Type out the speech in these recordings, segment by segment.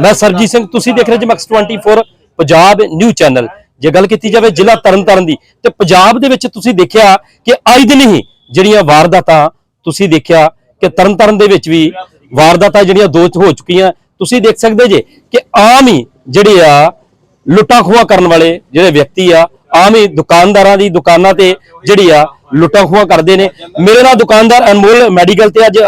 ਮੈਂ ਸਰਜੀਤ ਸਿੰਘ ਤੁਸੀਂ ਦੇਖ ਰਹੇ ਜੀ ਮੈਕਸ 24 ਪੰਜਾਬ ਨਿਊ ਚੈਨਲ। ਜੇ ਗੱਲ ਕੀਤੀ ਜਾਵੇ ਜ਼ਿਲ੍ਹਾ ਤਰਨਤਾਰਨ ਦੀ ਤੇ ਪੰਜਾਬ ਦੇ ਵਿੱਚ ਤੁਸੀਂ ਦੇਖਿਆ ਕਿ ਅੱਜ ਦਿਨ ਹੀ ਜਿਹੜੀਆਂ ਵਾਰਦਾਤਾਂ ਤੁਸੀਂ ਦੇਖਿਆ ਕਿ ਤਰਨਤਾਰਨ ਦੇ ਵਿੱਚ ਵੀ ਵਾਰਦਾਤਾਂ ਜਿਹੜੀਆਂ ਦੋ ਹੋ ਚੁੱਕੀਆਂ। ਤੁਸੀਂ ਦੇਖ ਸਕਦੇ ਜੇ ਕਿ ਆਮ ਹੀ ਜਿਹੜੇ ਆ ਲੁੱਟਾਂ ਖੋਹਾਂ ਕਰਨ ਵਾਲੇ ਜਿਹੜੇ ਵਿਅਕਤੀ ਆ ਆਮ ਹੀ ਦੁਕਾਨਦਾਰਾਂ ਦੀ ਦੁਕਾਨਾਂ ਤੇ ਜਿਹੜੀ ਆ ਲੁੱਟਾਂ ਖੋਹਾਂ ਕਰਦੇ ਨੇ। ਮੇਰੇ ਨਾਲ ਦੁਕਾਨਦਾਰ ਅਨਮੋਲ ਮੈਡੀਕਲ ਤੇ ਅੱਜ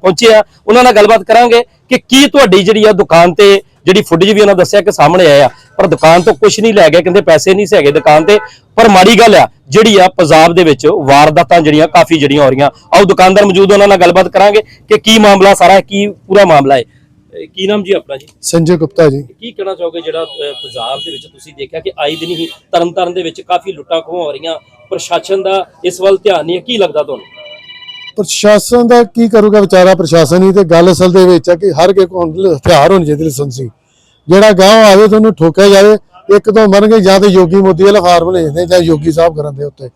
ਪਹੁੰਚੇ ਆ। ਉਹਨਾਂ ਨਾਲ ਗੱਲਬਾਤ ਕਰਾਂਗੇ। ਕਿ ਕੀ ਤੁਹਾਡੀ ਜਿਹੜੀ ਆ ਦੁਕਾਨ ਤੇ ਜਿਹੜੀ ਫੁਟੇਜ ਵੀ ਉਹਨਾਂ ਦੱਸਿਆ ਕਿ ਸਾਹਮਣੇ ਆਇਆ ਪਰ ਦੁਕਾਨ ਤੋਂ ਕੁਝ ਨਹੀਂ ਲੈ ਗਏ ਕਹਿੰਦੇ ਪੈਸੇ ਨਹੀਂ ਸੀ ਹੈਗੇ ਦੁਕਾਨ ਤੇ। ਪਰ ਮਾੜੀ ਗੱਲ ਆ ਜਿਹੜੀ ਆ ਪੰਜਾਬ ਦੇ ਵਿੱਚ ਵਾਰਦਾਤਾਂ ਜਿਹੜੀਆਂ ਕਾਫੀ ਜਿਹੜੀਆਂ ਹੋ ਰਹੀਆਂ। ਆਓ ਦੁਕਾਨਦਾਰ ਮੌਜੂਦ ਉਹਨਾਂ ਨਾਲ ਗੱਲਬਾਤ ਕਰਾਂਗੇ ਕਿ ਕੀ ਮਾਮਲਾ ਸਾਰਾ ਕੀ ਪੂਰਾ ਮਾਮਲਾ ਹੈ। ਕੀ ਨਾਮ ਜੀ ਆਪਣਾ ਜੀ? ਸੰਜੇ ਗੁਪਤਾ ਜੀ। ਕੀ ਕਹਿਣਾ ਚਾਹੋਗੇ ਜਿਹੜਾ ਪੰਜਾਬ ਦੇ ਵਿੱਚ ਤੁਸੀਂ ਦੇਖਿਆ ਕਿ ਆਈ ਦਿਨ ਹੀ ਤਰਨਤਾਰਨ ਦੇ ਵਿੱਚ ਕਾਫੀ ਲੁੱਟਾਂ ਖੋਹਾਂ ਹੋ ਰਹੀਆਂ ਪ੍ਰਸ਼ਾਸਨ ਦਾ ਇਸ ਵੱਲ ਧਿਆਨ ਨਹੀਂ ਕੀ ਲੱਗਦਾ ਤੁਹਾਨੂੰ? ਪ੍ਰਸ਼ਾਸਨ ਦਾ ਕੀ ਕਰੂਗਾ ਵਿਚਾਰਾ ਪ੍ਰਸ਼ਾਸਨ ਹੀ ਤੇ ਗੱਲ ਅਸਲ ਦੇ ਵਿੱਚ ਹੈ ਕਿ ਹਰ ਇੱਕ ਕੋਲ ਹਥਿਆਰ ਹੋਣੇ ਚਾਹੀਦੇ ਲਾਇਸੈਂਸੀ। ਜਿਹੜਾ ਗਾਂਵ ਆਵੇ ਤਾਂ ਉਹਨੂੰ ਠੋਕਿਆ ਜਾਵੇ ਇੱਕ ਤੋਂ ਮਰਨਗੇ ਜਾਂ ਤੇ ਯੋਗੀ ਮੋਦੀ ਵਾਲਾ ਫਾਰਮ ਲੈ ਜਾਂਦੇ ਜਾਂ ਯੋਗੀ ਸਾਹਿਬ ਕਰਨ ਦੇ ਉੱਤੇ।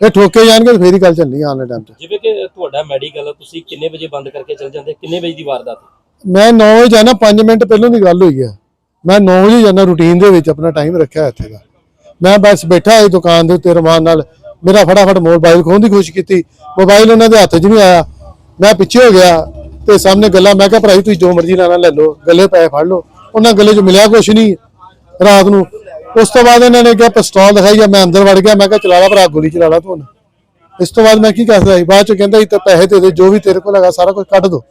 ਇਹ ਠੋਕੇ ਜਾਣਗੇ ਫੇਰ ਹੀ ਗੱਲ ਚੱਲਣੀ ਆਉਣ ਵਾਲੇ ਟਾਈਮ 'ਚ ਜਿਵੇਂ ਕਿ ਤੁਹਾਡਾ ਮੈਡੀਕਲ ਤੁਸੀਂ ਕਿੰਨੇ ਵਜੇ ਬੰਦ ਕਰਕੇ ਚਲ ਜਾਂਦੇ? ਕਿੰਨੇ ਵਜੇ ਦੀ ਵਾਰਦਾਤ? ਮੈਂ 9 ਵਜੇ ਜਾਣਾ 5 ਮਿੰਟ ਪਹਿਲਾਂ ਦੀ ਗੱਲ ਹੋਈ ਹੈ ਮੈਂ 9 ਵਜੇ ਜਾਣਾ ਰੂਟੀਨ ਦੇ ਵਿੱਚ ਆਪਣਾ ਟਾਈਮ ਰੱਖਿਆ ਇੱਥੇ ਦਾ। ਮੈਂ ਬਸ ਬੈਠਾ ਇਹ ਦੁਕਾਨ ਦੇ ਉੱਤੇ ਰਮਾਨ ਨਾਲ। ਮੇਰਾ ਫਟਾਫਟ ਮੋਬਾਈਲ ਖੋਹਣ ਦੀ ਕੋਸ਼ਿਸ਼ ਕੀਤੀ। ਮੋਬਾਈਲ ਉਹਨਾਂ ਦੇ ਹੱਥ 'ਚ ਨਹੀਂ ਆਇਆ। ਮੈਂ ਪਿੱਛੇ ਹੋ ਗਿਆ ਤੇ ਸਾਹਮਣੇ ਗੱਲਾਂ ਮੈਂ ਕਿਹਾ, ਭਰਾਈ, ਤੁਸੀਂ ਜੋ ਮਰਜ਼ੀ ਲੈਣਾ ਲੈ ਲਓ, ਗੱਲੇ ਪੈਸੇ ਫੜ ਲਓ। ਉਹਨਾਂ ਗੱਲੇ 'ਚ ਮਿਲਿਆ ਕੁਛ ਨਹੀਂ ਰਾਤ ਨੂੰ। ਉਸ ਤੋਂ ਬਾਅਦ ਇਹਨਾਂ ਨੇ ਕਿਹਾ, ਪਿਸਤੌਲ ਦਿਖਾਈ ਜਾਂ ਮੈਂ ਅੰਦਰ ਵੜ ਗਿਆ। ਮੈਂ ਕਿਹਾ, ਚਲਾ ਲਾ ਭਰਾ, ਗੋਲੀ ਚਲਾ ਲਾ ਤੂੰ ਇਸ ਤੋਂ ਬਾਅਦ ਮੈਂ ਕੀ ਕਰਦਾ ਸੀ? ਬਾਅਦ ਚ ਕਹਿੰਦਾ ਸੀ, ਤੇ ਪੈਸੇ ਦੇ ਦੇ, ਜੋ ਵੀ ਤੇਰੇ ਕੋਲ ਹੈਗਾ, ਸਾਰਾ ਕੁਝ ਕੱਢ ਦੋ।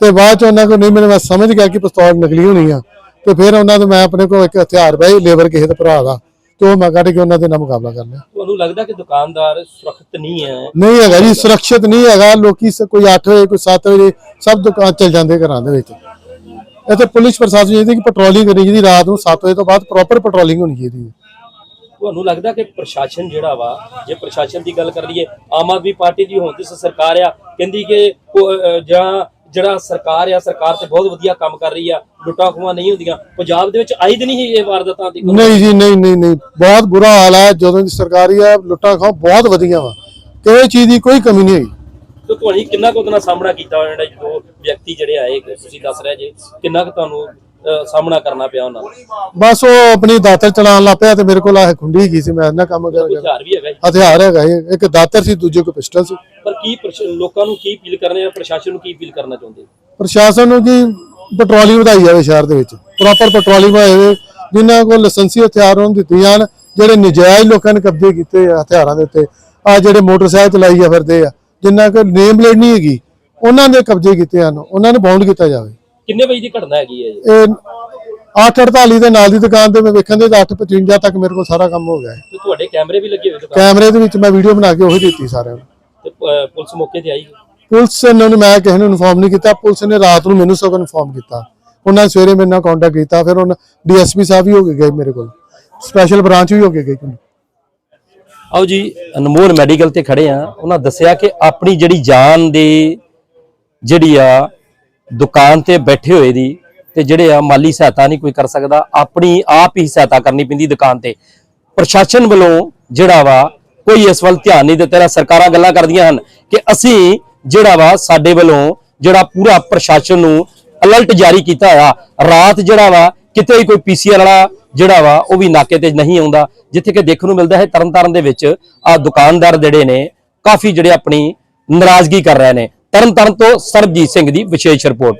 ਤੇ ਬਾਅਦ ਚ ਉਹਨਾਂ ਕੋਲ ਨਹੀਂ, ਮੈਨੂੰ ਮੈਂ ਸਮਝ ਗਿਆ ਕਿ ਪਿਸਤੌਲ ਨਕਲੀ ਹੋਣੀ ਆ। ਤੇ ਫਿਰ ਉਹਨਾਂ ਤੋਂ ਮੈਂ ਆਪਣੇ ਕੋਲ ਇੱਕ ਹਥਿਆਰ ਪਿਆ ਲੇਬਰ ਕਿਸੇ ਦੇ ਭਰਾ ਦਾ। ਤੇ ਉਹ ਮੈਂ ਕੱਢ ਕੇ ਉਹਨਾਂ ਦੇ ਨਾਲ ਮੁਕਾਬਲਾ ਕਰ ਲਿਆ। ਤੁਹਾਨੂੰ ਲੱਗਦਾ ਕਿ ਦੁਕਾਨਦਾਰ ਸੁਰੱਖਿਅਤ ਨਹੀਂ ਹੈ? ਨਹੀਂ ਹੈਗਾ ਜੀ ਸੁਰੱਖਿਅਤ ਨਹੀਂ ਹੈਗਾ। ਲੋਕੀ ਸ- ਕੋਈ 8 ਵਜੇ ਕੋਈ 7 ਵਜੇ ਸਭ ਦੁਕਾਨ ਚੱਲ ਜਾਂਦੇ ਘਰਾਂ ਦੇ ਵਿੱਚ। ਇੱਥੇ ਪੁਲਿਸ ਪ੍ਰਸ਼ਾਸਨ ਚਾਹੀਦੀ ਕਿ ਪੈਟਰੋਲਿੰਗ ਕਰਨੀ ਚਾਹੀਦੀ ਰਾਤ ਨੂੰ 7 ਵਜੇ ਤੋਂ ਬਾਅਦ ਪ੍ਰੋਪਰ ਪੈਟਰੋਲਿੰਗ ਹੋਣੀ ਚਾਹੀਦੀ ਹੈ। ਤੁਹਾਨੂੰ ਲੱਗਦਾ ਕਿ ਪ੍ਰਸ਼ਾਸਨ ਜਿਹੜਾ ਵਾ ਜੇ ਪ੍ਰਸ਼ਾਸਨ ਦੀ ਗੱਲ ਕਰ ਲਈਏ ਆਮ ਆਦਮੀ ਪਾਰਟੀ ਦੀ ਹੁਣ ਦੀ ਸਰਕਾਰ ਆ ਕਹਿੰਦੀ ਕਿ ਉਹ, ਜਾਂ ਜਿਹੜਾ ਸਰਕਾਰ ਆ ਸਰਕਾਰ ਤੇ ਬਹੁਤ ਵਧੀਆ ਕੰਮ ਕਰ ਰਹੀ ਆ ਲੁੱਟਾਂ ਖੋਹਾਂ ਨਹੀਂ ਹੁੰਦੀਆਂ। ਪੰਜਾਬ ਦੇ ਵਿੱਚ ਆਈ ਦਿਨ ਹੀ ਇਹ ਵਾਰਦਾਤਾਂ ਦੀ ਨਹੀਂ ਜੀ ਨਹੀਂ ਨਹੀਂ ਨਹੀਂ। ਬਹੁਤ ਬੁਰਾ ਹਾਲ ਹੈ ਜਦੋਂ ਦੀ ਸਰਕਾਰੀ ਆ ਲੁੱਟਾਂ ਖਾਂ ਬਹੁਤ ਵਧੀਆਂ ਵਾ। ਕਿਸੇ ਚੀਜ਼ ਦੀ ਕੋਈ ਕਮੀ ਨਹੀਂ ਹੈਗੀ ਤੇ ਤੁਹਾਨੂੰ ਕਿੰਨਾ ਕੁ ਉਹਦੇ ਸਾਹਮਣਾ ਕੀਤਾ ਹੋਇਆ ਜਿਹੜਾ ਜਦੋਂ ਵਿਅਕਤੀ ਜਿਹੜੇ ਆਏ ਤੁਸੀਂ ਦੱਸ ਰਹੇ ਜੇ ਕਿੰਨਾ ਕੁ ਤੁਹਾਨੂੰ ਸਾਹਮਣਾ ਕਰਨਾ ਪਿਆ ਉਹਨਾਂ ਦਾ ਬਸ ਉਹ ਆਪਣੀ ਦਾਤਰ ਚਲਾਉਣ ਲੱਗ ਪਿਆ ਤੇ ਮੇਰੇ ਕੋਲ ਆਹ ਖੁੰਡੀ ਹੈਗੀ ਸੀ ਮੈਂ ਇਹਨਾਂ ਕੰਮ ਕਰ ਕੋਈ ਹਥਿਆਰ ਵੀ ਹੈਗਾ। ਹਥਿਆਰ ਹੈਗਾ ਇੱਕ ਦਾਤਰ ਸੀ ਦੂਜੇ ਕੋ ਪਿਸਟਲ ਸੀ। ਪਰ ਕੀ ਪ੍ਰਸ਼- ਲੋਕਾਂ ਨੂੰ ਕੀ ਅਪੀਲ ਕਰਨੇ ਆ ਪ੍ਰਸ਼ਾਸਨ ਨੂੰ ਕੀ ਅਪੀਲ ਕਰਨਾ ਚਾਹੁੰਦੇ? ਪ੍ਰਸ਼ਾਸਨ ਨੂੰ ਕਿ ਪੈਟਰੋਲਿੰਗ ਵਧਾਈ ਜਾਵੇ ਸ਼ਹਿਰ ਦੇ ਵਿੱਚ। ਪ੍ਰੋਪਰ ਪੈਟਰੋਲਿੰਗ ਹੋਵੇ ਜਿਨ੍ਹਾਂ ਕੋਲ ਲਾਇਸੈਂਸੀ ਹਥਿਆਰ ਨੂੰ ਦਿੱਤੇ ਜਾਣ ਜਿਹੜੇ ਨਜਾਇਜ਼ ਲੋਕਾਂ ਨੇ ਕਬਜ਼ੇ ਕੀਤੇ ਆ ਹਥਿਆਰਾਂ ਦੇ ਉੱਤੇ ਆ ਜਿਹੜੇ ਮੋਟਰਸਾਈਕਲ ਚਲਾਈ ਆ ਫਿਰਦੇ ਆ ਜਿਨ੍ਹਾਂ ਕੋਲ ਨੇਮ ਪਲੇਟ ਨਹੀਂ ਹੈਗੀ ਉਹਨਾਂ ਦੇ ਕਬਜ਼ੇ ਕੀਤੇ ਹਨ ਉਹਨਾਂ ਨੂੰ ਬਾਉਂਡ ਕੀਤਾ ਜਾਵੇ। ਕਿੰਨੇ ਵਜੇ ਦੀ ਘਟਨਾ ਹੈਗੀ ਹੈ ਜੀ? ਇਹ 848 ਦੇ ਨਾਲ ਦੀ ਦੁਕਾਨ ਤੇ ਮੈਂ ਵੇਖਣ ਦੇ 855 ਤੱਕ ਮੇਰੇ ਕੋਲ ਸਾਰਾ ਕੰਮ ਹੋ ਗਿਆ ਹੈ। ਤੇ ਤੁਹਾਡੇ ਕੈਮਰੇ ਵੀ ਲੱਗੇ ਹੋਏ ਦੁਕਾਨ? ਕੈਮਰੇ ਦੇ ਵਿੱਚ ਮੈਂ ਵੀਡੀਓ ਬਣਾ ਕੇ ਉਹੀ ਦਿੱਤੀ ਸਾਰਿਆਂ ਨੂੰ। ਪੁਲਿਸ ਮੌਕੇ ਤੇ ਆਈ? ਪੁਲਿਸ ਨੇ ਮੈਂ ਕਿਸੇ ਨੂੰ ਇਨਫੋਰਮ ਨਹੀਂ ਕੀਤਾ। ਪੁਲਿਸ ਨੇ ਰਾਤ ਨੂੰ ਮੈਨੂੰ ਸਗੋਂ ਇਨਫੋਰਮ ਕੀਤਾ। ਉਹਨਾਂ ਨੇ ਸਵੇਰੇ ਮੇਰੇ ਨਾਲ ਕੰਟੈਕਟ ਕੀਤਾ। ਫਿਰ ਉਹਨਾਂ ਡੀਐਸਪੀ ਸਾਹਿਬ ਵੀ ਹੋ ਕੇ ਗਏ ਮੇਰੇ ਕੋਲ। ਸਪੈਸ਼ਲ ਬ੍ਰਾਂਚ ਵੀ ਹੋ ਕੇ ਗਈ ਆਓ ਜੀ ਅਨਮੋਲ ਮੈਡੀਕਲ ਤੇ ਖੜੇ ਆ ਉਹਨਾਂ ਦੱਸਿਆ ਕਿ ਆਪਣੀ ਜਿਹੜੀ ਜਾਨ ਦੀ ਜਿਹੜੀ ਆ ਦੁਕਾਨ ਤੇ ਬੈਠੇ ਹੋਏ ਦੀ ਤੇ ਜਿਹੜੇ ਆ ਮਾਲੀ ਸਹਾਇਤਾ ਨਹੀਂ ਕੋਈ ਕਰ ਸਕਦਾ ਆਪਣੀ ਆਪ ਹੀ ਸਹਾਇਤਾ ਕਰਨੀ ਪੈਂਦੀ ਦੁਕਾਨ ਤੇ। ਪ੍ਰਸ਼ਾਸਨ ਵੱਲੋਂ ਜਿਹੜਾ ਵਾ ਕੋਈ ਇਸ ਵੱਲ ਧਿਆਨ ਨਹੀਂ ਦਿੱਤਾ ਰਿਹਾ। ਸਰਕਾਰਾਂ ਗੱਲਾਂ ਕਰਦੀਆਂ ਹਨ ਕਿ ਅਸੀਂ ਜਿਹੜਾ ਵਾ ਸਾਡੇ ਵੱਲੋਂ ਜਿਹੜਾ ਪੂਰਾ ਪ੍ਰਸ਼ਾਸਨ ਨੂੰ ਅਲਰਟ ਜਾਰੀ ਕੀਤਾ ਆ ਰਾਤ ਜਿਹੜਾ ਵਾ ਕਿਤੇ ਵੀ ਕੋਈ ਪੀਸੀਆਰ ਵਾਲਾ ਜਿਹੜਾ ਵਾ ਉਹ ਵੀ ਨਾਕੇ ਤੇ ਨਹੀਂ ਆਉਂਦਾ, ਜਿੱਥੇ ਕਿ ਦੇਖਣ ਨੂੰ ਮਿਲਦਾ ਹੈ ਤਰਨਤਾਰਨ ਦੇ ਵਿੱਚ ਆ ਦੁਕਾਨਦਾਰ ਜਿਹੜੇ ਨੇ ਕਾਫੀ ਜਿਹੜੇ ਆਪਣੀ ਨਾਰਾਜ਼ਗੀ ਕਰ ਰਹੇ ਨੇ। ਤਰਨਤਾਰਨ ਤੋਂ ਸਰਬਜੀਤ ਸਿੰਘ ਦੀ ਵਿਸ਼ੇਸ਼ ਰਿਪੋਰਟ।